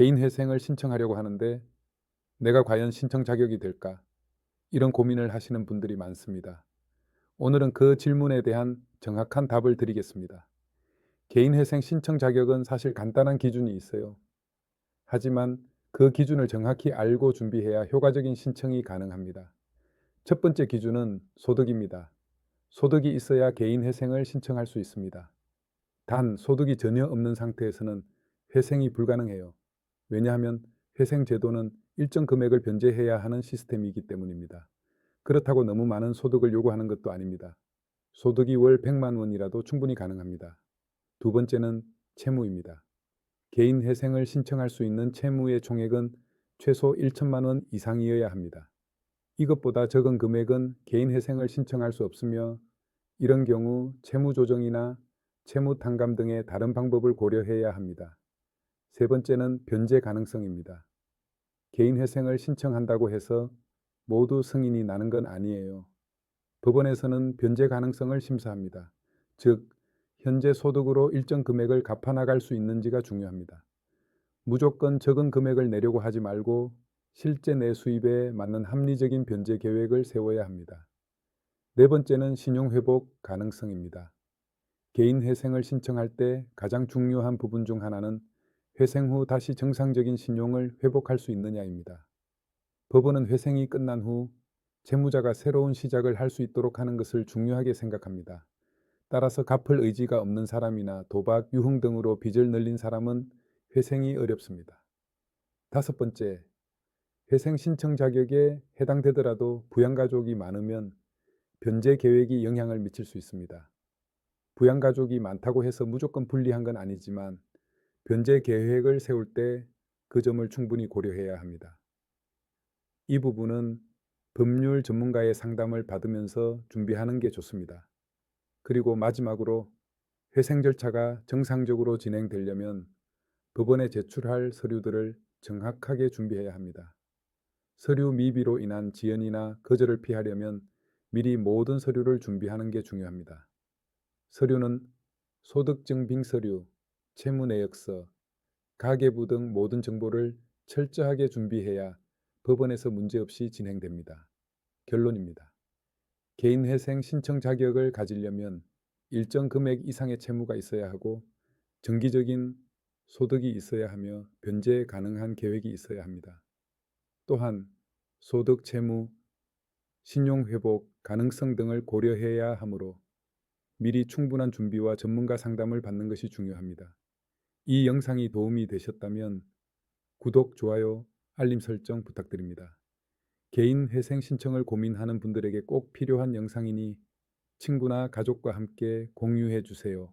개인 회생을 신청하려고 하는데 내가 과연 신청 자격이 될까? 이런 고민을 하시는 분들이 많습니다. 오늘은 그 질문에 대한 정확한 답을 드리겠습니다. 개인 회생 신청 자격은 사실 간단한 기준이 있어요. 하지만 그 기준을 정확히 알고 준비해야 효과적인 신청이 가능합니다. 첫 번째 기준은 소득입니다. 소득이 있어야 개인 회생을 신청할 수 있습니다. 단, 소득이 전혀 없는 상태에서는 회생이 불가능해요. 왜냐하면 회생 제도는 일정 금액을 변제해야 하는 시스템이기 때문입니다. 그렇다고 너무 많은 소득을 요구하는 것도 아닙니다. 소득이 월 100만 원이라도 충분히 가능합니다. 두 번째는 채무입니다. 개인 회생을 신청할 수 있는 채무의 총액은 최소 1천만 원 이상이어야 합니다. 이것보다 적은 금액은 개인 회생을 신청할 수 없으며 이런 경우 채무 조정이나 채무 탕감 등의 다른 방법을 고려해야 합니다. 세 번째는 변제 가능성입니다. 개인 회생을 신청한다고 해서 모두 승인이 나는 건 아니에요. 법원에서는 변제 가능성을 심사합니다. 즉, 현재 소득으로 일정 금액을 갚아나갈 수 있는지가 중요합니다. 무조건 적은 금액을 내려고 하지 말고 실제 내 수입에 맞는 합리적인 변제 계획을 세워야 합니다. 네 번째는 신용회복 가능성입니다. 개인 회생을 신청할 때 가장 중요한 부분 중 하나는 회생 후 다시 정상적인 신용을 회복할 수 있느냐입니다. 법원은 회생이 끝난 후 채무자가 새로운 시작을 할 수 있도록 하는 것을 중요하게 생각합니다. 따라서 갚을 의지가 없는 사람이나 도박, 유흥 등으로 빚을 늘린 사람은 회생이 어렵습니다. 다섯 번째, 회생 신청 자격에 해당되더라도 부양가족이 많으면 변제 계획이 영향을 미칠 수 있습니다. 부양가족이 많다고 해서 무조건 불리한 건 아니지만 변제 계획을 세울 때 그 점을 충분히 고려해야 합니다. 이 부분은 법률 전문가의 상담을 받으면서 준비하는 게 좋습니다. 그리고 마지막으로 회생 절차가 정상적으로 진행되려면 법원에 제출할 서류들을 정확하게 준비해야 합니다. 서류 미비로 인한 지연이나 거절을 피하려면 미리 모든 서류를 준비하는 게 중요합니다. 서류는 소득증빙 서류, 채무내역서, 가계부 등 모든 정보를 철저하게 준비해야 법원에서 문제없이 진행됩니다. 결론입니다. 개인 회생 신청 자격을 가지려면 일정 금액 이상의 채무가 있어야 하고 정기적인 소득이 있어야 하며 변제 가능한 계획이 있어야 합니다. 또한 소득 채무, 신용 회복 가능성 등을 고려해야 하므로 미리 충분한 준비와 전문가 상담을 받는 것이 중요합니다. 이 영상이 도움이 되셨다면 구독, 좋아요, 알림 설정 부탁드립니다. 개인 회생 신청을 고민하는 분들에게 꼭 필요한 영상이니 친구나 가족과 함께 공유해 주세요.